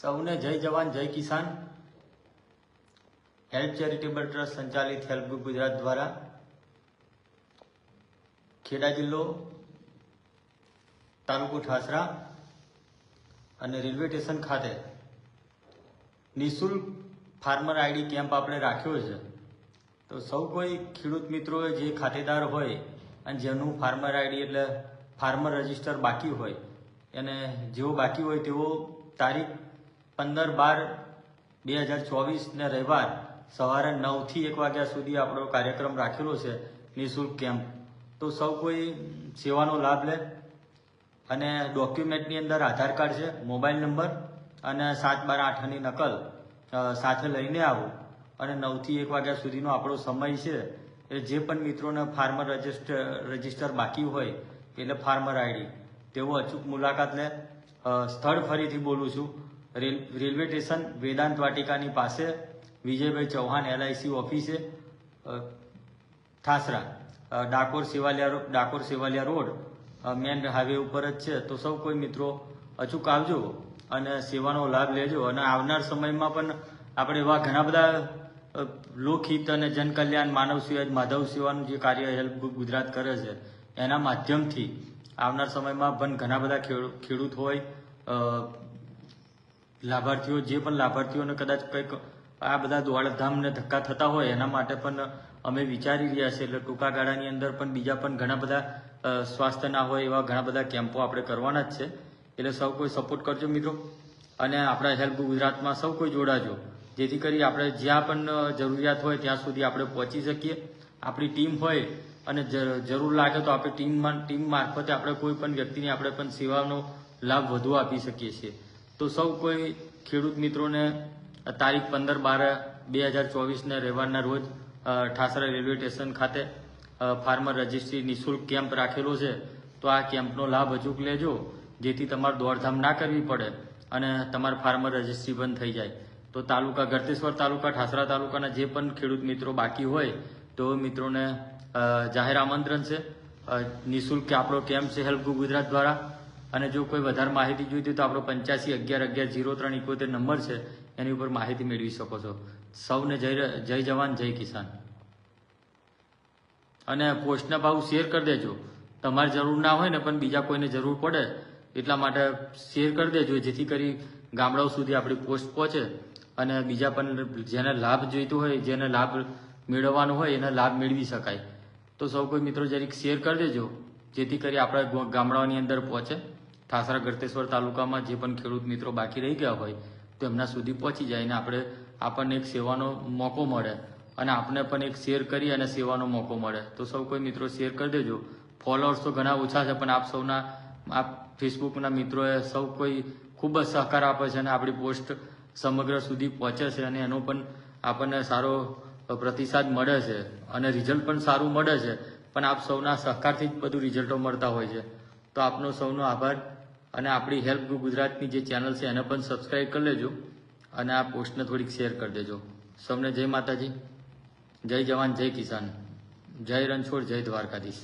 સૌને જય જવાન, જય કિસાન. હેલ્પ ચેરિટેબલ ટ્રસ્ટ સંચાલિત હેલ્પ ગુજરાત દ્વારા ખેડા જિલ્લો, તાલુકો ઠાસરા અને રેલવે સ્ટેશન ખાતે નિઃશુલ્ક ફાર્મર આઈડી કેમ્પ આપણે રાખ્યો છે. તો સૌ કોઈ ખેડૂત મિત્રોએ જે ખાતેદાર હોય અને જેનું ફાર્મર આઈડી એટલે ફાર્મર રજિસ્ટર બાકી હોય અને જેઓ બાકી હોય તેઓ તારીખ પંદર બાર બે હજાર ચોવીસને રવિવાર સવારે નવથી એક વાગ્યા સુધી આપણો કાર્યક્રમ રાખેલો છે નિઃશુલ્ક કેમ્પ. તો સૌ કોઈ સેવાનો લાભ લે અને ડોક્યુમેન્ટની અંદર આધાર કાર્ડ છે, મોબાઈલ નંબર અને સાત બાર આઠની નકલ સાથે લઈને આવો. અને નવથી એક વાગ્યા સુધીનો આપણો સમય છે એ જે પણ મિત્રોને ફાર્મર રજિસ્ટર રજિસ્ટર બાકી હોય, એટલે ફાર્મર આઈડી, તેઓ અચૂક મુલાકાત લે. સ્થળ ફરીથી બોલું છું. રેલવે સ્ટેશન વેદાંત વાટિકાની પાસે, વિજયભાઈ ચૌહાણ એલઆઈસી ઓફિસે Thasra Dakor Sevaliya Dakor Sevaliya road main highway ઉપર જ છે. તો સૌ કોઈ મિત્રો અચૂક આવજો અને સેવાનો લાભ લેજો. અને આવનાર સમયમાં પણ આપણે એવા ઘણા બધા લોકહિત અને જનકલ્યાણ, માનવ સેવા, માધવ સેવાનું જે કાર્ય હેલ્પ ગુજરાત કરે છે, એના માધ્યમથી આવનાર સમયમાં પણ ઘણા બધા ખેડૂ- ખેડૂત હોય લાભાર્થીઓ, જે પણ લાભાર્થીઓને કદાચ કંઈક આ બધા દોડધામ ને ધક્કા થતા હોય, એના માટે પણ અમે વિચારી રહ્યા છીએ. એટલે ટૂંકા ગાળાની અંદર પણ બીજા પણ ઘણા બધા સ્વાસ્થ્યના હોય એવા ઘણા બધા કેમ્પો આપણે કરવાના જ છે. એટલે સૌ કોઈ સપોર્ટ કરજો મિત્રો. અને આપણા હેલ્પ ગુજરાતમાં સૌ કોઈ જોડાજો. જેથી કરી આપણે જ્યાં પણ જરૂરિયાત હોય ત્યાં સુધી આપણે પહોંચી શકીએ. આપણી ટીમ હોય અને જરૂર લાગે તો આપણે ટીમમાં, ટીમ મારફતે આપણે કોઈ પણ વ્યક્તિને આપણે પણ સેવાનો લાભ વધુ આપી શકીએ છીએ. તો સૌ કોઈ ખેડૂત મિત્રોને તારીખ પંદર બાર બે હજાર ચોવીસને રવિવારના રોજ ઠાસરા રેલવે સ્ટેશન ખાતે ફાર્મર રજિસ્ટ્રી નિઃશુલ્ક કેમ્પ રાખેલો છે. તો આ કેમ્પનો લાભ અચૂક લેજો, જેથી તમારે દોડધામ ના કરવી પડે અને તમારે ફાર્મર રજિસ્ટ્રી બંધ થઈ જાય. તો તાલુકા ગરતેશ્વર તાલુકા, ઠાસરા તાલુકાના જે પણ ખેડૂત મિત્રો બાકી હોય, તો મિત્રોને જાહેર આમંત્રણ છે. નિઃશુલ્ક આપણો કેમ્પ છે હેલ્પ ગુજરાત દ્વારા. અને જો કોઈ વધારે માહિતી જોઈતી તો આપણો પંચ્યાસી, અગિયાર અગિયાર જીરો ત્રણ ઇકોતેર નંબર છે. એની ઉપર માહિતી મેળવી શકો છો. સૌને જય જય જવાન, જય કિસાન. અને પોસ્ટના ભાવ શેર કરી દેજો. તમારે જરૂર ના હોય ને, પણ બીજા કોઈને જરૂર પડે, એટલા માટે શેર કરી દેજો, જેથી કરી ગામડાઓ સુધી આપણી પોસ્ટ પહોંચે. અને બીજા પણ જેને લાભ જોઈતો હોય, જેને લાભ મેળવવાનો હોય, એને લાભ મેળવી શકાય. તો સૌ કોઈ મિત્રો જરીક શેર કરી દેજો, જેથી કરી આપણા ગામડાઓની અંદર પહોંચે. ઠાસરા ગરતેશ્વર તાલુકામાં જે પણ ખેડૂત મિત્રો બાકી રહી ગયા હોય, તો એમના સુધી પહોંચી જાય અને આપણે આપણને એક સેવાનો મોકો મળે અને આપણે પણ એક શેર કરી અને સેવાનો મોકો મળે. તો સૌ કોઈ મિત્રો શેર કરી દેજો. ફોલોઅર્સ તો ઘણા ઓછા છે, પણ આપ સૌના, આપ ફેસબુકના મિત્રોએ સૌ કોઈ ખૂબ જ સહકાર આપે છે અને આપણી પોસ્ટ સમગ્ર સુધી પહોંચે છે અને એનો પણ આપણને સારો પ્રતિસાદ મળે છે અને રિઝલ્ટ પણ સારું મળે છે. પણ આપ સૌના સહકારથી જ બધું રિઝલ્ટો મળતા હોય છે. તો આપનો સૌનો આભાર. અને આપણી હેલ્પ ગુજરાતની જે ચેનલ છે, એને પણ સબસ્ક્રાઈબ કરી લેજો અને આ પોસ્ટને થોડીક શેર કરી દેજો. સૌને જય માતાજી. જય જવાન, જય કિસાન. જય રણછોડ, જય દ્વારકાધીશ.